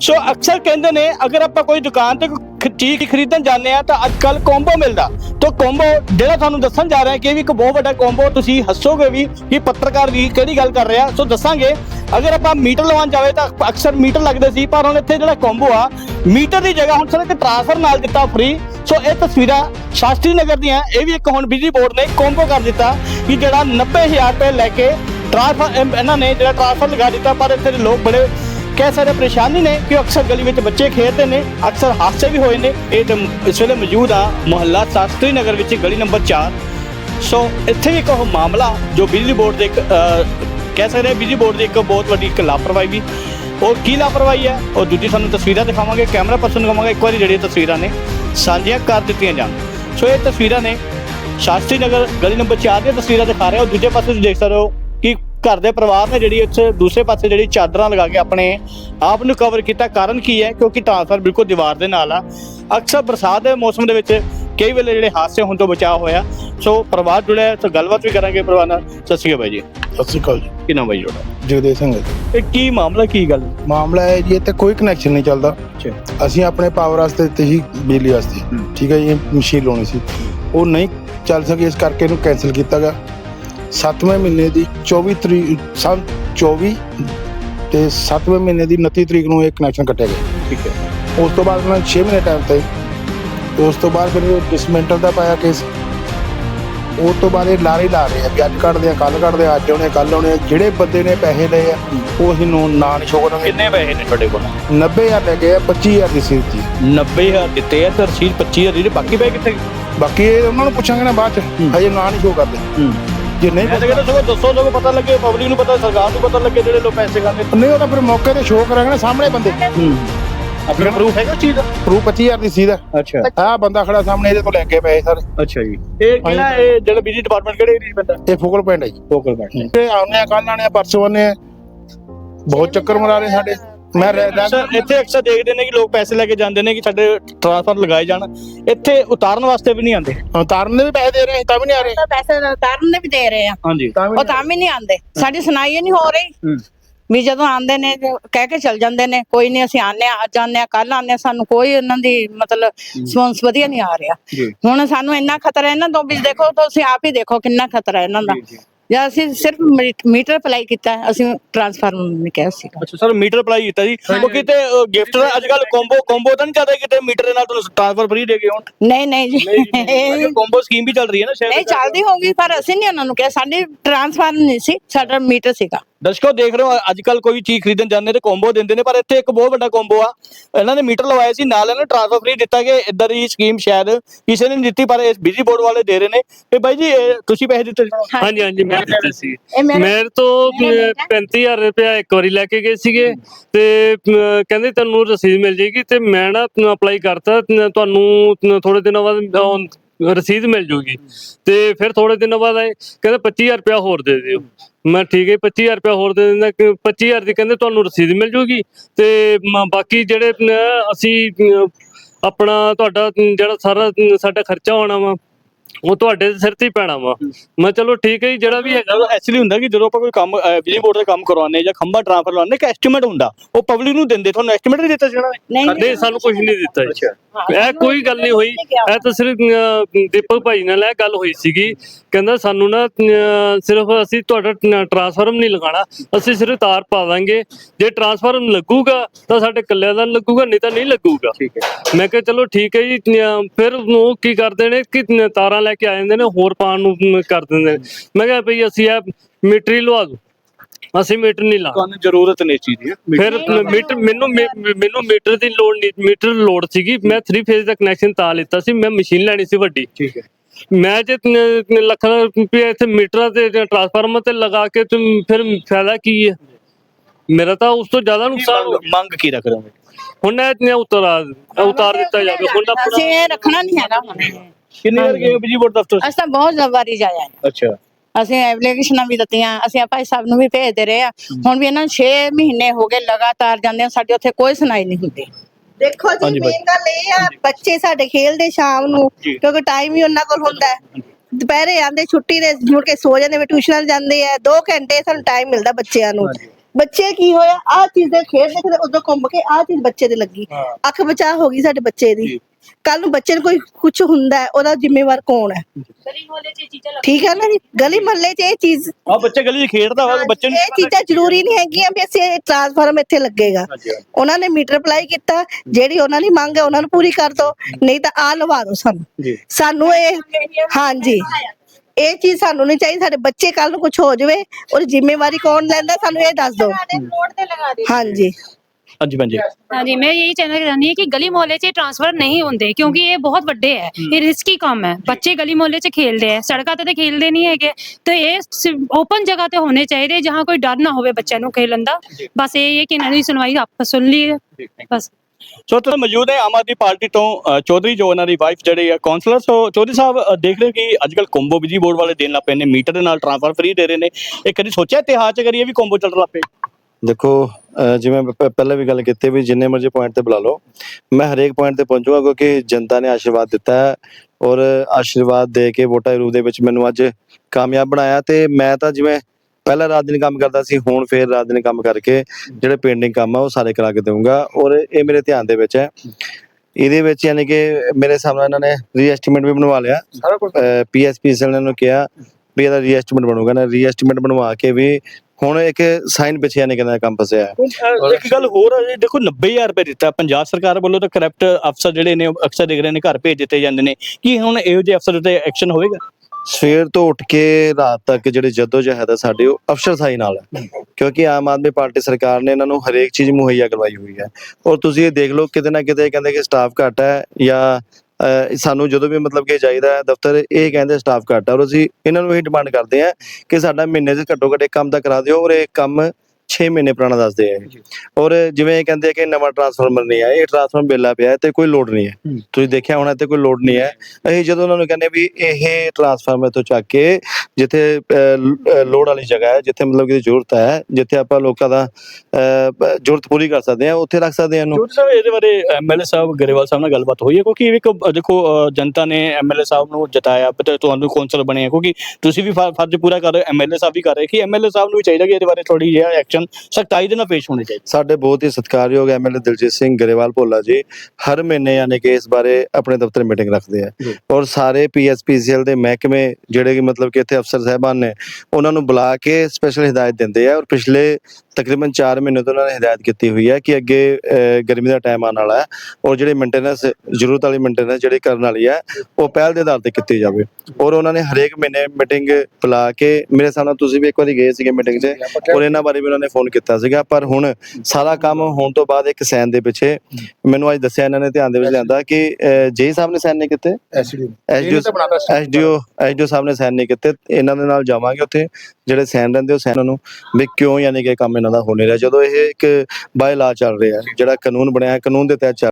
ਸੋ ਅਕਸਰ ਕਹਿੰਦੇ ਨੇ, ਅਗਰ ਆਪਾਂ ਕੋਈ ਦੁਕਾਨ ਤੇ ਖ- ਚੀਜ਼ ਖਰੀਦਣ ਜਾਂਦੇ ਆ ਤਾਂ ਅੱਜ ਕੱਲ ਕੰਬੋ ਮਿਲਦਾ। ਤਾਂ ਕੰਬੋ ਜਿਹੜਾ ਤੁਹਾਨੂੰ ਦੱਸਣ ਜਾ ਰਿਹਾ ਕਿ ਇਹ ਵੀ ਇੱਕ ਬਹੁਤ ਵੱਡਾ ਕੰਬੋ ਤੁਸੀਂ ਹੱਸੋਗੇ ਵੀ ਕਿ ਪੱਤਰਕਾਰ ਵੀ ਕਿਹੜੀ ਗੱਲ ਕਰ ਰਿਹਾ। ਸੋ ਦੱਸਾਂਗੇ, ਅਗਰ ਆਪਾਂ ਮੀਟਰ ਲਵਾਉਣ ਜਾਵੇ ਤਾਂ ਅਕਸਰ ਮੀਟਰ ਲੱਗਦੇ ਸੀ, ਪਰ ਹੁਣ ਇੱਥੇ ਜਿਹੜਾ ਕੰਬੋ ਆ, ਮੀਟਰ ਦੀ ਜਗ੍ਹਾ ਹੁਣ ਸਿਰਫ ਟ੍ਰਾਂਸਫਰ ਨਾਲ ਦਿੱਤਾ ਫ੍ਰੀ ਸੋ ਇਹ ਤਸਵੀਰਾਂ ਸ਼ਾਸਤਰੀ ਨਗਰ ਦੀਆਂ, ਇਹ ਵੀ ਇੱਕ ਹੁਣ ਬਿਜਲੀ ਬੋਰਡ ਨੇ ਕੰਬੋ ਕਰ ਦਿੱਤਾ ਕਿ ਜਿਹੜਾ 90000 ਰੁਪਏ ਲੈ ਕੇ ਟ੍ਰਾਂਸਫਰ ਇਹਨਾਂ ਨੇ ਜਿਹੜਾ ਟ੍ਰਾਂਸਫਰ ਲਗਾ ਦਿੱਤਾ, ਪਰ ਇੱਥੇ ਦੇ ਲੋਕ ਬੜੇ ਕਹਿ ਸਕਦੇ ਪਰੇਸ਼ਾਨੀ ਨੇ ਕਿ ਅਕਸਰ ਗਲੀ ਵਿੱਚ ਬੱਚੇ ਖੇਡਦੇ ਨੇ, ਅਕਸਰ ਹਾਦਸੇ ਵੀ ਹੋਏ ਨੇ। ਇਹ ਤੇ ਇਸ ਵੇਲੇ ਮੌਜੂਦ ਆ ਮੁਹੱਲਾ ਸ਼ਾਸਤਰੀ ਨਗਰ ਵਿੱਚ ਗਲੀ ਨੰਬਰ 4 ਸੋ ਇੱਥੇ ਵੀ ਇੱਕ ਉਹ ਮਾਮਲਾ ਜੋ ਬਿਜਲੀ ਬੋਰਡ ਦੇ ਇੱਕ ਕਹਿ ਸਕਦੇ ਬਿਜਲੀ ਬੋਰਡ ਦੀ ਇੱਕ ਬਹੁਤ ਵੱਡੀ ਇੱਕ ਲਾਪਰਵਾਹੀ ਵੀ। ਉਹ ਕੀ ਲਾਪਰਵਾਹੀ ਹੈ? ਉਹ ਦੂਜੀ ਸਾਨੂੰ ਤਸਵੀਰਾਂ ਦਿਖਾਵਾਂਗੇ, ਕੈਮਰਾ ਪਰਸਨ ਦਿਖਾਵਾਂਗੇ, ਇੱਕ ਵਾਰੀ ਜਿਹੜੀਆਂ ਤਸਵੀਰਾਂ ਨੇ, ਸਾਂਝੀਆਂ ਕਰ ਦਿੱਤੀਆਂ ਜਾਣ। ਸੋ ਇਹ ਤਸਵੀਰਾਂ ਨੇ ਸ਼ਾਸਤਰੀ ਨਗਰ ਗਲੀ ਨੰਬਰ 4 ਦੀਆਂ ਤਸਵੀਰਾਂ ਦਿਖਾ ਰਿਹਾ। ਉਹ ਦੂਜੇ ਪਾਸੇ ਤੁਸੀਂ ਦੇਖ ਸਕਦੇ ਹੋ ਘਰ ਦੇ ਪਰਿਵਾਰ ਨੇ ਜਿਹੜੀ ਇੱਥੇ ਦੂਸਰੇ ਪਾਸੇ ਜਿਹੜੀ ਚਾਦਰਾਂ ਲਗਾ ਕੇ ਆਪਣੇ ਆਪ ਨੂੰ ਕਵਰ ਕੀਤਾ ਕਾਰਨ ਕੀ ਹੈ? ਕਿਉਂਕਿ ਟ੍ਰਾਂਸਫਰ ਬਿਲਕੁਲ ਦੀਵਾਰ ਦੇ ਨਾਲ ਆ। ਅਕਸਰ ਬਰਸਾਤ ਦੇ ਮੌਸਮ ਦੇ ਵਿੱਚ ਕਈ ਵੇਲੇ ਜਿਹੜੇ ਹਾਦਸੇ ਹੋਣ ਤੋਂ ਬਚਾਅ ਹੋਇਆ। ਸੋ ਪਰਿਵਾਰ ਜੁੜਿਆ ਤਾਂ ਗੱਲਬਾਤ ਵੀ ਕਰਾਂਗੇ ਪਰਿਵਾਰ ਨਾਲ। ਸਤਿ ਸ਼੍ਰੀ ਅਕਾਲ ਬਾਈ ਜੀ। ਸਤਿ ਸ਼੍ਰੀ ਅਕਾਲ ਜੀ। ਕੀ ਨਾਮ ਬਾਈ ਤੁਹਾਡਾ? ਜਗਦੇਵ ਸਿੰਘ ਹੈ ਜੀ। ਇਹ ਕੀ ਮਾਮਲਾ ਕੀ ਗੱਲ? ਮਾਮਲਾ ਹੈ ਜੀ ਇੱਥੇ ਕੋਈ ਕਨੈਕਸ਼ਨ ਨਹੀਂ ਚੱਲਦਾ। ਅੱਛਾ। ਅਸੀਂ ਆਪਣੇ ਪਾਵਰ ਵਾਸਤੇ ਦਿੱਤੇ ਸੀ ਬਿਜਲੀ ਵਾਸਤੇ। ਹੂੰ। ਠੀਕ ਹੈ ਜੀ ਇਹ ਮਸ਼ੀਨ ਲਾਉਣੀ ਸੀ। ਉਹ ਨਹੀਂ ਚੱਲ ਸਕੀ ਇਸ ਕਰਕੇ ਇਹਨੂੰ ਕੈਨਸਲ ਕੀਤਾ ਗਿਆ। 7ਵੇਂ ਮਹੀਨੇ ਦੀ 24 ਤਰੀਕ ਸਨ 24 ਤੇ 7ਵੇਂ ਮਹੀਨੇ ਦੀ 29 ਤਰੀਕ ਨੂੰ ਇਹ ਕਨੈਕਸ਼ਨ ਕੱਟਿਆ ਗਿਆ। ਠੀਕ ਹੈ। ਉਸ ਤੋਂ ਬਾਅਦ ਉਹਨਾਂ 6 ਮਹੀਨੇ ਟਾਈਮ ਤੇ ਤੇ ਉਸ ਤੋਂ ਬਾਅਦ ਫਿਰ ਡਿਸਮੈਂਟਲ ਦਾ ਪਾਇਆ ਕੇਸ ਉਸ ਤੋਂ ਬਾਅਦ ਇਹ ਲਾਰੇ ਲਾ ਰਹੇ ਆ ਵੀ ਅੱਜ ਕੱਢਦੇ ਆ ਕੱਲ ਕੱਢਦੇ ਆ ਅੱਜ ਆਉਣੇ ਕੱਲ ਆਉਣੇ ਜਿਹੜੇ ਬੰਦੇ ਨੇ ਪੈਸੇ ਲਏ ਆ ਉਹ ਅਸੀਂ ਨੂੰ ਨਾਂ ਨਹੀਂ ਸ਼ੋ ਕਰਾਂਗੇ ਕਿੰਨੇ ਪੈਸੇ ਨੇ ਤੁਹਾਡੇ ਕੋਲ? 90000 ਲੈ ਗਏ ਆ 25000 ਦੀ ਸੀ। ਦਿੱਤੀ 90000 ਦਿੱਤੇ ਆ ਤੇ ਰਸੀਦ 25000 ਦੀ ਬਾਕੀ ਪੈਸੇ ਕਿੱਥੇ? ਬਾਕੀ ਇਹ ਉਹਨਾਂ ਨੂੰ ਪੁੱਛਾਂਗੇ ਨਾ ਬਾਅਦ ਚ। ਹਜੇ ਨਾਂ ਨਹੀਂ ਸ਼ੋ ਕਰਦੇ। ਹੂੰ। ਜੇ ਨਹੀਂ ਮੈਂ ਤਾਂ ਕਹਿੰਦਾ ਸਗੋਂ ਦੱਸੋ ਲੋਕ ਪਤਾ ਲੱਗੇ ਪਬਲਿਕ ਨੂੰ ਪਤਾ ਸਰਕਾਰ ਨੂੰ ਪਤਾ ਲੱਗੇ ਜਿਹੜੇ ਲੋਕ ਪੈਸੇ ਖਾਂਦੇ ਨਹੀਂ ਉਹ ਤਾਂ ਫਿਰ ਮੌਕੇ ਤੇ ਸ਼ੋ ਕਰਾਂਗੇ ਨਾ ਸਾਹਮਣੇ ਬੰਦੇ। ਆਪਣਾ ਪ੍ਰੂਫ ਹੈਗਾ ਚੀਜ਼ ਦਾ? ਪ੍ਰੂਫ 25000 ਦੀ ਸੀ ਦਾ। ਅੱਛਾ। ਆਹ ਬੰਦਾ ਖੜਾ ਸਾਹਮਣੇ ਇਹਦੇ ਤੋਂ ਲੈ ਕੇ ਪੈਸੇ ਸਾਰੇ। ਅੱਛਾ ਜੀ। ਇਹ ਕਿਹੜਾ ਇਹ ਜਿਹੜਾ ਬਿਜਲੀ ਡਿਪਾਰਟਮੈਂਟ ਕਿਹੜੇ ਏਰੀਆ ਪੈਂਦਾ? ਇਹ ਫੋਕਲ ਪੁਆਇੰਟ ਹੈ ਜੀ। ਫੋਕਲ ਪੁਆਇੰਟ ਤੇ ਆਉਣੇ ਆ ਕੱਲ ਆਉਣੇ ਆ ਪਰਸੋਂ ਆਉਣੇ ਆ। ਬਹੁਤ ਚੱਕਰ ਮਰਾ ਰਹੇ ਸਾਡੇ। ਮੈਂ ਰਹਿ- ਰਹਿ- ਸਰ ਇੱਥੇ ਅਕਸਰ ਦੇਖਦੇ ਨੇ ਕਿ ਲੋਕ ਪੈਸੇ ਲੈ ਕੇ ਜਾਂਦੇ ਨੇ ਕਿ ਸਾਡੇ ਟ੍ਰਾਂਸਫਰ ਲਗਾਏ ਜਾਣ। ਇੱਥੇ ਉਤਾਰਨ ਵਾਸਤੇ ਵੀ ਨਹੀਂ ਆਉਂਦੇ। ਉਤਾਰਨ ਦੇ ਵੀ ਪੈਸੇ ਦੇ ਰਹੇ ਤਾਂ ਵੀ ਨਹੀਂ ਆ ਰਹੇ। ਪੈਸੇ ਤਾਰਨ ਦੇ ਵੀ ਦੇ ਰਹੇ ਆ। ਹਾਂਜੀ। ਉਹ ਤਾਂ ਵੀ ਨਹੀਂ ਆਂਦੇ ਸਾਡੀ ਸੁਣਾਈ ਹੀ ਨਹੀਂ ਹੋ ਰਹੀ। ਵੀ ਜਦੋਂ ਆਂਦੇ ਨੇ ਕਹਿ ਕੇ ਚਲ ਜਾਂਦੇ ਨੇ ਕੋਈ ਨਹੀਂ ਅਸੀਂ ਆਨੇ ਆ ਆਨੇ ਆ ਕੱਲ ਆਨੇ ਸਾਨੂੰ ਕੋਈ ਉਹਨਾਂ ਦੀ ਮਤਲਬ ਰਿਸਪੌਂਸ ਵਧੀਆ ਨਹੀਂ ਆ ਰਿਹਾ। ਹੁਣ ਸਾਨੂੰ ਇੰਨਾ ਖਤਰਾ ਇਹਨਾਂ ਤੋਂ ਵੀ ਦੇਖੋ ਤੁਸੀਂ ਆਪ ਹੀ ਦੇਖੋ ਕਿੰਨਾ ਖਤਰਾ ਇਹਨਾਂ ਦਾ। ਜੀ। ਅਸੀਂ ਸਿਰਫ ਮੀ- ਮੀਟਰ ਅਪਲਾਈ ਕੀਤਾ ਅਸੀਂ ਟ੍ਰਾਂਸਫਾਰਮਰ ਨਹੀਂ ਕਿਹਾ ਸੀ ਅੱਛਾ ਸਰ ਮੀਟਰ ਅਪਲਾਈ ਕੀਤਾ ਜੀ। ਉਹ ਕਿਤੇ ਗਿਫਟ ਦਾ ਅੱਜ ਕੱਲ ਕੰਬੋ ਕੰਬੋ ਤਾਂ ਨਹੀਂ ਚੱਲਦਾ ਕਿਤੇ ਮੀਟਰ ਦੇ ਨਾਲ ਤੁਹਾਨੂੰ ਟ੍ਰਾਂਸਫਰ ਫ੍ਰੀ ਦੇ ਕੇ ਹੋਣ? ਨਹੀਂ ਨਹੀਂ ਜੀ। ਇਹ ਕੰਬੋ ਸਕੀਮ ਵੀ ਚੱਲ ਰਹੀ ਹੈ ਨਾ ਸ਼ਾਇਦ ਨਹੀਂ ਚੱਲਦੀ ਹੋਗੀ ਪਰ ਅਸੀਂ ਨਹੀਂ ਉਹਨਾਂ ਨੂੰ ਕਿਹਾ। ਸਾਡੀ ਟ੍ਰਾਂਸਫਾਰਮਰ ਨਹੀਂ ਸੀ ਸਾਡਾ ਮੀਟਰ ਸੀਗਾ। ਦਰਸ਼ਕੋ ਦੇਖ ਰਹੇ ਹੋ ਅੱਜ ਕੱਲ ਕੋਈ ਚੀਜ਼ ਖਰੀਦਣ ਜਾਂਦੇ ਤੇ ਕੰਬੋ ਦਿੰਦੇ ਨੇ ਪਰ ਇੱਥੇ ਇੱਕ ਬਹੁਤ ਵੱਡਾ ਕੰਬੋ ਆ। ਇਹਨਾਂ ਨੇ ਮੀਟਰ ਲਵਾਏ ਸੀ ਨਾਲ ਇਹਨਾਂ ਟ੍ਰਾਂਸਫਰ ਫ੍ਰੀ ਦਿੱਤਾ ਕਿ ਇਦਾਂ ਦੀ ਸਕੀਮ ਸ਼ਾਇਦ ਕਿਸੇ ਨੇ ਨਹੀਂ ਦਿੱਤੀ ਪਰ ਇਸ ਬਿਜ਼ੀ ਬੋਰਡ ਵਾਲੇ ਦੇ ਰਹੇ ਨੇ। ਤੇ ਬਾਈ ਜੀ ਇਹ ਤੁਸੀਂ ਪੈਸੇ ਦਿੱਤੇ ਸੀ? ਹਾਂਜੀ ਹਾਂਜੀ ਮੈਂ ਦਿੱਤੇ ਸੀ। ਇਹ ਮੇਰਾ- ਮੇਰੇ ਤੋਂ ਮੇਰਾ ਬੇਟਾ। 35000 ਰੁਪਇਆ ਇੱਕ ਵਾਰੀ ਲੈ ਕੇ ਗਏ ਸੀਗੇ। ਤੇ ਅਮ, ਕਹਿੰਦੇ ਤੁਹਾਨੂੰ ਰਸੀਦ ਮਿਲ ਜੇਗੀ ਤੇ ਮੈਂ ਨਾ ਅਪਲਾਈ ਕਰਤਾ ਤੁਹਾਨੂੰ ਥੋੜੇ ਦਿਨਾਂ ਬਾਅਦ ਰਸੀਦ ਮਿਲ ਜੂਗੀ। ਤੇ ਫਿਰ ਥੋੜੇ ਦਿਨਾਂ ਬਾਅਦ ਆਏ, ਕਹਿੰਦੇ 25000 ਰੁਪਇਆ ਹੋਰ ਦੇ ਦਿਓ। ਮੈਂ ਠੀਕ ਹੈ 25000 ਰੁਪਇਆ ਹੋਰ ਦੇ ਦਿੰਦਾ, ਕਿ 25000 ਦੀ ਕਹਿੰਦੇ ਤੁਹਾਨੂੰ ਰਸੀਦ ਮਿਲ ਜੂਗੀ। ਤੇ ਬਾਕੀ ਜਿਹੜੇ ਅਸੀਂ ਆਪਣਾ ਤੁਹਾਡਾ ਜਿਹੜਾ ਸਾਰਾ, ਸਾਡਾ ਖਰਚਾ ਹੋਣਾ ਵਾ ਉਹ ਤੁਹਾਡੇ ਸਿਰ ਤੇ ਹੀ ਪੈਣਾ ਵਾ। ਮੈਂ ਚਲੋ ਠੀਕ ਹੈ ਜੀ ਜਿਹੜਾ ਵੀ ਹੈਗਾ ਐਕਚੁਅਲੀ ਹੁੰਦਾ ਕਿ ਜਦੋਂ ਆਪਾਂ ਕੋਈ ਕੰਮ ਬਿਜਲੀ ਬੋਰਡ ਦਾ ਕੰਮ ਕਰਵਾਉਂਦੇ ਜਾਂ ਖੰਭਾ ਟ੍ਰਾਂਸਫਰ ਲਵਾਉਂਦੇ ਇੱਕ ਐਸਟੀਮੇਟ ਹੁੰਦਾ। ਉਹ ਪਬਲਿਕ ਨੂੰ ਦਿੰਦੇ ਤੁਹਾਨੂੰ ਐਸਟੀਮੇਟ ਨਹੀਂ ਦਿੱਤਾ ਸੀ ਉਹਨਾਂ ਨੇ? ਨਹੀਂ ਨਹੀਂ। ਸਾਨੂੰ ਕੁਝ ਨਹੀਂ ਦਿੱਤਾ ਜੀ। ਇਹ ਕੋਈ ਗੱਲ ਨਹੀਂ ਹੋਈ। ਇਹ ਤਾਂ ਸਿਰਫ ਦੀਪਕ ਭਾਈ ਨਾਲ ਇਹ ਗੱਲ ਹੋਈ ਸੀਗੀ। ਕਹਿੰਦਾ ਸਾਨੂੰ ਨਾ ਸਿਰਫ ਅਸੀਂ ਤੁਹਾਡਾ ਟਰਾਂਸਫਾਰਮ ਨਹੀਂ ਲਗਾਉਣਾ। ਅਸੀਂ ਸਿਰਫ ਤਾਰ ਪਾ ਦਾਂਗੇ ਜੇ ਟਰਾਂਸਫਾਰਮ ਲੱਗੂਗਾ ਤਾਂ ਸਾਡੇ ਕੱਲਿਆਂ ਦਾ ਲੱਗੂਗਾ ਨਹੀਂ ਤਾਂ ਨਹੀਂ ਲੱਗੂਗਾ। ਠੀਕ ਹੈ। ਮੈਂ ਕਿਹਾ ਚਲੋ ਠੀਕ ਹੈ ਜੀ ਫਿਰ ਉਹ ਕੀ ਕਰਦੇ ਨੇ ਕਿ ਤਾਰਾਂ ਲੈ ਕੇ ਆ ਜਾਂਦੇ ਨੇ ਹੋਰ ਪਾਣ ਨੂੰ ਕਰ ਦਿੰਦੇ ਨੇ। ਮੈਂ ਕਿਹਾ ਭਈ ਅਸੀਂ ਇਹ ਮੀਟਰ ਹੀ ਲਵਾ ਦੋ ਅਸੀਂ ਮੀਟਰ ਨਹੀਂ ਲਾ ਤੁਹਾਨੂੰ ਜ਼ਰੂਰਤ ਨਹੀਂ ਚੀਜ਼ ਦੀ ਫਿਰ ਮੀਟਰ ਮੈਨੂੰ ਮੀ- ਮੈਨੂੰ ਮੀਟਰ ਦੀ ਲੋੜ ਨਹੀਂ ਮੀਟਰ ਲੋੜ ਸੀਗੀ। ਮੈਂ 3 ਫੇਜ਼ ਦਾ ਕਨੈਕਸ਼ਨ ਤਾਂ ਲਿੱਤਾ ਸੀ। ਮੈਂ ਮਸ਼ੀਨ ਲੈਣੀ ਸੀ ਵੱਡੀ। ਠੀਕ ਹੈ। ਮੈਂ ਜੇ ਤ- ਤ- ਲੱਖਾਂ ਰੁਪਏ ਇੱਥੇ ਮੀਟਰਾਂ ਤੇ ਟਰਾਂਸਫਾਰਮਰ ਤੇ ਲਗਾ ਕੇ ਤੁਮ ਫਿਰ ਫਾਇਦਾ ਕੀ ਹੈ? ਮੇਰਾ ਤਾਂ ਉਸ ਤੋਂ ਜ਼ਿਆਦਾ ਨੁਕਸਾਨ ਹੋ ਗਿਆ ਮੰਗ ਕੀ ਰੱਖ ਰਹੇ ਹੋ? ਹੁਣ ਇਹ ਉਤਾਰ ਉਤਾਰ ਦਿੱਤਾ ਜਾਵੇ। ਹੁਣ ਅਸੀਂ ਆਪਣਾ ਇਹ ਰੱਖਣਾ ਨਹੀਂ ਹੈਗਾ ਹੁਣ। ਕਿੰਨੇ ਵਾਰ ਗਏ ਹੋ ਬੋਰਡ ਦਫ਼ਤਰ ਅਸੀਂ ਤਾਂ ਬਹੁਤ ਵਾਰੀ ਜਾਇਆ। ਹੈ। ਅੱਛਾ। ਅਸੀਂ ਐਪਲੀਕੇਸ਼ਨਾਂ ਵੀ ਦਿੱਤੀਆਂ ਅਸੀਂ ਭਾਈ ਸਾਹਿਬ ਨੂੰ ਵੀ ਭੇਜਦੇ ਰਹੇ ਆ। ਹੁਣ ਵੀ ਇਹਨਾਂ ਨੂੰ 6 ਮਹੀਨੇ ਹੋ ਗਏ ਲਗਾਤਾਰ ਜਾਂਦੇ ਆ ਸਾਡੀ ਉੱਥੇ ਕੋਈ ਸੁਣਾਈ ਨਹੀਂ ਹੁੰਦੀ। ਦੇਖੋ ਹਾਂਜੀ ਜੀ ਬਾਈ। ਮੇਨ ਗੱਲ ਇਹ ਆ ਬੱਚੇ ਸਾਡੇ ਖੇਲਦੇ ਸ਼ਾਮ ਨੂੰ ਜੀ। ਕਿਉਂਕਿ ਟਾਈਮ ਹੀ ਉਹਨਾਂ ਕੋਲ ਹੁੰਦਾ ਹੈ। ਦੁਪਹਿਰੇ ਆਂਦੇ ਛੁੱਟੀ ਦੇ ਮੁੜ ਕੇ ਸੋ ਜਾਂਦੇ ਵੇ ਟਿਊਸ਼ਨਾਂ ਜਾਂਦੇ ਆ। 2 ਘੰਟੇ ਸਾਨੂੰ ਟਾਈਮ ਮਿਲਦਾ ਬੱਚਿਆਂ ਨੂੰ। ਬੱਚੇ ਕੀ ਹੋਇਆ ਆ ਚੀਜ਼ ਦੇ ਖੇਡ ਦੇਖਦੇ ਉਦੋਂ ਘੁੰਮ ਕੇ ਆ ਚੀਜ਼ ਬੱਚੇ ਦੇ ਲੱਗੀ। ਅੱਖ ਬਚਾ ਹੋ ਗਈ ਸਾਡੇ ਬੱਚੇ ਦੀ। ਕੱਲ ਨੂੰ ਬੱਚੇ ਨੂੰ ਕੋਈ ਕੁਝ ਹੁੰਦਾ ਹੈ, ਉਹਦਾ ਜ਼ਿੰਮੇਵਾਰ ਕੌਣ ਹੈ? ਠੀਕ ਹੈ ਨਾ ਜੀ? ਗਲੀ ਮਹੱਲੇ 'ਚ ਇਹ ਚੀਜ਼ ਆ ਬੱਚੇ ਗਲੀ 'ਚ ਖੇਡਦਾ ਵਾ ਬੱਚੇ ਨੂੰ ਇਹ ਚੀਜ਼ਾਂ ਜ਼ਰੂਰੀ ਨਹੀਂ ਹੈਗੀਆਂ ਵੀ ਅਸੀਂ ਇਹ ਟ੍ਰਾਂਸਫਾਰਮ ਇੱਥੇ ਲੱਗੇਗਾ। ਉਹਨਾਂ ਨੇ ਮੀਟਰ ਅਪਲਾਈ ਕੀਤਾ ਜਿਹੜੀ ਉਹਨਾਂ ਦੀ ਮੰਗ ਹੈ ਉਹਨਾਂ ਨੂੰ ਪੂਰੀ ਕਰ ਦਿਓ। ਨਹੀਂ ਤਾਂ ਆ ਲਵਾ ਦਿਓ ਸਾਨੂੰ। ਜੀ। ਸਾਨੂੰ ਇਹ ਹਾਂਜੀ। ਇਹ ਚੀਜ਼ ਸਾਨੂੰ ਨਹੀਂ ਚਾਹੀਦੀ ਸਾਡੇ ਬੱਚੇ ਕੱਲ ਨੂੰ ਕੁਝ ਹੋ ਜਾਵੇ ਉਹਦੀ ਜ਼ਿੰਮੇਵਾਰੀ ਕੌਣ ਲੈਂਦਾ ਸਾਨੂੰ ਇਹ ਦੱਸ ਦਿਓ। ਹਾਂਜੀ। ਹਾਂਜੀ ਭੈਣ ਜੀ ਹਾਂਜੀ ਮੈਂ ਇਹੀ ਕਹਿਣਾ ਚਾਹੁੰਦੀ ਹਾਂ ਕਿ ਗਲੀ ਮੁਹੱਲੇ 'ਚ ਟ੍ਰਾਂਸਫਰ ਨਹੀਂ ਹੁੰਦੇ ਕਿਉਂਕਿ ਇਹ ਬਹੁਤ ਵੱਡੇ ਹੈ ਇਹ ਰਿਸਕੀ ਕੰਮ ਹੈ। ਬੱਚੇ ਗਲੀ ਮੁਹੱਲੇ 'ਚ ਖੇਲਦੇ ਹੈ ਸੜਕਾਂ ਤੇ ਖੇਲਦੇ ਨਹੀਂ ਹੈਗੇ। ਤੇ ਇਹ ਓਪਨ ਜਗ੍ਹਾ ਤੇ ਹੋਣੇ ਚਾਹੀਦੇ ਜਹਾਂ ਕੋਈ ਡਰ ਨਾ ਹੋਵੇ ਬੱਚਿਆਂ ਨੂੰ ਖੇਲਣ ਦਾ। ਬਸ ਇਹ ਹੈ ਕਿ ਇਹਨਾਂ ਦੀ ਸੁਣਵਾਈ ਆਪ ਸੁਣ ਲਈ। ਬਸ। ਸੋ ਤੁਸੀਂ ਮੌਜੂਦ ਹੈ ਆਮ ਆਦਮੀ ਪਾਰਟੀ ਤੋਂ ਅ, ਚੌਧਰੀ ਜੋ ਉਹਨਾਂ ਦੀ ਵਾਈਫ ਜਿਹੜੇ ਆ ਕਾਉਂਸਲਰ ਸੋ ਚੌਧਰੀ ਸਾਹਿਬ ਅ, ਦੇਖ ਰਹੇ ਕਿ ਅੱਜ ਕੱਲ ਕੰਬੋ ਬਿਜਲੀ ਬੋਰਡ ਵਾਲੇ ਦੇਣ ਲੱਗ ਪਏ ਨੇ ਮੀਟਰ ਦੇ ਨਾਲ ਟ੍ਰਾਂਸਫਰ ਫ੍ਰੀ ਦੇ ਰਹੇ ਨੇ। ਇਹ ਕਦੀ ਸੋਚਿਆ ਇਤਿਹਾਸ ਚ ਕਰੀਏ ਵੀ ਕੰਬੋ ਚੱਲਣ ਲੱਗ ਪਏ। ਦੇਖੋ ਜਿਵੇਂ ਪਹਿਲਾਂ ਵੀ ਗੱਲ ਕੀਤੀ ਵੀ ਜਿੰਨੇ ਮਰਜ਼ੀ ਪੁਆਇੰਟ ਤੇ ਬੁਲਾ ਲਓ। ਮੈਂ ਹਰੇਕ ਪੁਆਇੰਟ ਤੇ ਪਹੁੰਚੂਗਾ ਕਿਉਂਕਿ ਜਨਤਾ ਨੇ ਆਸ਼ੀਰਵਾਦ ਦਿੱਤਾ ਹੈ ਔਰ ਆਸ਼ੀਰਵਾਦ ਦੇ ਕੇ ਵੋਟਾਂ ਦੇ ਰੂਪ ਦੇ ਵਿੱਚ ਮੈਨੂੰ ਅੱਜ ਕਾਮਯਾਬ ਬਣਾਇਆ ਤੇ ਮੈਂ ਤਾਂ ਜਿਵੇਂ ਪਹਿਲਾਂ ਰਾਤ ਦਿਨ ਕੰਮ ਕਰਦਾ ਸੀ ਹੁਣ ਫੇਰ ਰਾਤ ਦਿਨ ਕੰਮ ਕਰਕੇ ਜਿਹੜੇ ਪੇਂਡਿੰਗ ਕੰਮ ਆ ਉਹ ਸਾਰੇ ਕਰਾ ਕੇ ਦਊਂਗਾ ਔਰ ਇਹ ਮੇਰੇ ਧਿਆਨ ਦੇ ਵਿੱਚ ਹੈ। ਇਹਦੇ ਵਿੱਚ ਯਾਨੀ ਕਿ ਮੇਰੇ ਸਾਹਮਣੇ ਇਹਨਾਂ ਨੇ ਰੀਐਸਟੀਮੇਟ ਵੀ ਬਣਵਾ ਲਿਆ। ਸਾਰਾ ਕੁਝ ਪੀਐਸਪੀਸੀਐਲ ਨੇ ਉਹਨੂੰ ਕਿਹਾ ਵੀ ਇਹਦਾ ਰੀਐਸਟੀਮੇਟ ਬਣੂਗਾ ਨਾ ਰੀਐਸਟੀਮੇਟ ਬਣਵਾ ਕੇ ਵੀ ਹੁਣ ਇੱਕ ਸਾਈਨ ਪਿੱਛੇ ਨਹੀਂ ਕਹਿੰਦਾ ਕੰਮ ਫਸਿਆ ਹੈ। ਅ, ਇੱਕ ਗੱਲ ਹੋਰ ਹੈ ਜੀ, ਦੇਖੋ 90000 ਰੁਪਏ ਦਿੱਤਾ। ਪੰਜਾਬ ਸਰਕਾਰ ਵੱਲੋਂ ਤਾਂ ਕਰਪਟ ਅਫਸਰ ਜਿਹੜੇ ਨੇ ਉਹ ਅਕਸਰ ਦੇਖ ਰਹੇ ਨੇ ਘਰ ਭੇਜ ਦਿੱਤੇ ਜਾਂਦੇ ਨੇ। ਕੀ ਹੁਣ ਇਹੋ ਜਿਹੇ ਅਫਸਰ ਤੇ ਐਕਸ਼ਨ ਹੋਵੇਗਾ? ਸਵੇਰ ਤੋਂ ਉੱਠ ਕੇ ਰਾਤ ਤੱਕ ਜਿਹੜੀ ਜਦੋਜਹਿਦ ਹੈ ਸਾਡੇ ਉਹ ਅਫਸਰਸ਼ਾਹੀ ਨਾਲ ਹੈ ਕਿਉਂਕਿ ਆਮ ਆਦਮੀ ਪਾਰਟੀ ਸਰਕਾਰ ਨੇ ਇਹਨਾਂ ਨੂੰ ਹਰੇਕ ਚੀਜ਼ ਮੁਹੱਈਆ ਕਰਵਾਈ ਹੋਈ ਹੈ। ਔਰ ਤੁਸੀਂ ਇਹ ਦੇਖ ਲਓ ਕਿਤੇ ਨਾ ਕਿਤੇ ਕਹਿੰਦੇ ਕਿ ਸਟਾਫ ਘੱਟ ਹੈ ਜਾਂ ਸਾਨੂੰ ਜਦੋਂ ਵੀ ਮਤਲਬ ਕਿ ਚਾਹੀਦਾ ਹੈ, ਦਫ਼ਤਰ ਇਹ ਕਹਿੰਦੇ ਸਟਾਫ ਘੱਟ ਹੈ ਔਰ ਅਸੀਂ ਇਹਨਾਂ ਨੂੰ ਇਹ ਡਿਮਾਂਡ ਕਰਦੇ ਹਾਂ ਕਿ ਸਾਡਾ ਮਹੀਨੇ 'ਚ ਘੱਟੋ ਘੱਟ ਇੱਕ ਕੰਮ ਤਾਂ ਕਰਾ ਦਿਓ ਔਰ ਇਹ ਕੰਮ 6 ਮਹੀਨੇ ਪੁਰਾਣਾ ਦੱਸਦੇ ਆ ਇਹ। ਔਰ ਜਿਵੇਂ ਇਹ ਕਹਿੰਦੇ ਆ ਕਿ ਨਵਾਂ ਟਰਾਂਸਫਾਰਮਰ ਨਹੀਂ ਆਇਆ ਇਹ ਟਰਾਂਸਫਾਰਮਰ ਬਿੱਲਾ ਪਿਆ ਹੈ ਤੇ ਕੋਈ ਲੋਡ ਨਹੀਂ ਹੈ। ਤੁਸੀਂ ਦੇਖਿਆ ਹੋਣਾ ਤੇ ਕੋਈ ਲੋਡ ਨਹੀਂ ਹੈ। ਅਸੀਂ ਜਦੋਂ ਉਹਨਾਂ ਨੂੰ ਕਹਿੰਦੇ ਵੀ ਇਹ ਟਰਾਂਸਫਾਰਮਰ ਤੋਂ ਚੱਕ ਕੇ ਜਿੱਥੇ ਲੋਡ ਵਾਲੀ ਜਗ੍ਹਾ ਹੈ ਜਿੱਥੇ ਮਤਲਬ ਕਿ ਜ਼ਰੂਰਤ ਹੈ ਜਿੱਥੇ ਆਪਾਂ ਲੋਕਾਂ ਦਾ ਅਹ, ਜ਼ਰੂਰਤ ਪੂਰੀ ਕਰ ਸਕਦੇ ਹਾਂ ਉੱਥੇ ਰੱਖ ਸਕਦੇ ਹਾਂ ਇਹਨੂੰ। ਚੌਧਰੀ ਸਾਹਿਬ ਇਹਦੇ ਬਾਰੇ ਐਮਐਲਏ ਸਾਹਿਬ ਗਰੇਵਾਲ ਸਾਹਿਬ ਨਾਲ ਗੱਲਬਾਤ ਹੋਈ ਹੈ ਕਿਉਂਕਿ ਇਹ ਵੀ ਇੱਕ ਅ, ਦੇਖੋ ਅ, ਜਨਤਾ ਨੇ ਐਮਐਲਏ ਸਾਹਿਬ ਨੂੰ ਜਿਤਾਇਆ ਤੇ ਤੁਹਾਨੂੰ ਕੌਂਸਲ ਬਣੇ ਆ ਕਿਉਂਕਿ ਤੁਸੀਂ ਵੀ ਫਰ- ਫਰਜ਼ ਪੂਰਾ ਕਰ ਰਹੇ ਹੋ ਐਮਐਲਏ ਸਾਹਿਬ ਵੀ ਕਰ ਰਹੇ ਕਿ ਐਮਐਲਏ ਸਾਹਿਬ ਨੂੰ ਵੀ ਚਾਹੀਦਾ ਕਿ ਇਹਦੇ ਬਾਰੇ ਥੋੜੀ ਜਿਹਾ ਐਕਸ਼ਨ ਸਖਤਾਈ ਦੇ ਨਾਲ ਪੇਸ਼ ਹੋਣੇ ਚਾਹੀਦੇ। ਸਾਡੇ ਬਹੁਤ ਹੀ ਸਤਿਕਾਰਯੋਗ ਐਮਐਲਏ ਦਿਲਜੀਤ ਸਿੰਘ ਗਰੇਵਾਲ ਭੋਲਾ ਜੀ ਹਰ ਮਹੀਨੇ ਯਾਨੀ ਕਿ ਇਸ ਬਾਰੇ ਆਪਣੇ ਦਫ਼ਤਰ ਮੀਟਿੰਗ ਰੱਖਦੇ ਆ। ਔਰ ਸਾਰੇ ਪੀਐਸਪੀਸੀਐਲ ਦੇ ਮਹਿਕਮੇ ਜਿਹੜੇ ਕਿ ਮਤਲਬ ਕਿ ਇੱਥੇ ਅਫਸਰ ਸਾਹਿਬਾਨ ਨੇ ਉਹਨਾਂ ਨੂੰ ਬੁਲਾ ਕੇ ਸਪੈਸ਼ਲ ਹਦਾਇਤ ਦਿੰਦੇ ਆ। ਔਰ ਪਿਛਲੇ ਤਕਰੀਬਨ 4 ਮਹੀਨੇ ਤੋਂ ਉਹਨਾਂ ਨੇ ਹਦਾਇਤ ਕੀਤੀ ਹੋਈ ਹੈ ਕਿ ਅੱਗੇ ਗਰਮੀ ਦਾ ਟਾਈਮ ਆਉਣ ਵਾਲਾ ਹੈ ਔਰ ਜਿਹੜੇ ਮੇਨਟੇਨੈਂਸ ਜ਼ਰੂਰਤ ਵਾਲੀ ਮੇਨਟੇਨੈਂਸ ਜਿਹੜੀ ਕਰਨ ਵਾਲੀ ਹੈ ਉਹ ਪਹਿਲ ਦੇ ਆਧਾਰ ਤੇ ਕੀਤੀ ਜਾਵੇ। ਔਰ ਉਹਨਾਂ ਨੇ ਹਰੇਕ ਮਹੀਨੇ ਮੀਟਿੰਗ ਬੁਲਾ ਕੇ ਮੇਰੇ ਸਾਹਮਣੇ ਤੁਸੀਂ ਵੀ ਇੱਕ ਵਾਰੀ ਗਏ ਸੀਗੇ ਮੀਟਿੰਗ 'ਚ ਔਰ ਇਹਨਾਂ ਬਾਰੇ ਵੀ ਉਹਨਾਂ ਨੇ ਫੋਨ ਕੀਤਾ ਸੀਗਾ। ਪਰ ਹੁਣ ਸਾਰਾ ਕੰਮ ਹੋਣ ਤੋਂ ਬਾਅਦ ਇੱਕ ਸੈਨ ਦੇ ਪਿੱਛੇ ਮੈਨੂੰ ਅੱਜ ਦੱਸਿਆ ਇਹਨਾਂ ਨੇ ਧਿਆਨ ਦੇ ਵਿੱਚ ਲਿਆਂਦਾ ਕਿ ਜੇ ਸਾਹਿਬ ਨੇ ਸਾਈਨ ਨਹੀਂ ਕੀਤੇ। SD SDO. SDO SDO sahib ਨੇ ਸਾਈਨ ਨਹੀਂ ਕੀਤੇ। ਇਹਨਾਂ ਦੇ ਨਾਲ ਜਾਵਾਂਗੇ ਉੱਥੇ ਜਿਹੜੇ ਸਾਈਨ ਰਹਿੰਦੇ ਉਹ ਸਾਈਨ ਨੂੰ ਵੀ ਕਿਉਂ ਯਾਨੀ ਕਿ ਕੰਮ ਇਹਨਾਂ ਦਾ ਹੋ ਨਹੀਂ ਰਿਹਾ। ਜਦੋਂ ਇਹ ਇੱਕ ਬਾਈ ਲਾ ਚੱਲ ਰਿਹਾ, ਜਿਹੜਾ ਕਾਨੂੰਨ ਬਣਿਆ ਹੈ, ਕਾਨੂੰਨ ਦੇ ਤਹਿਤ ਚੱਲ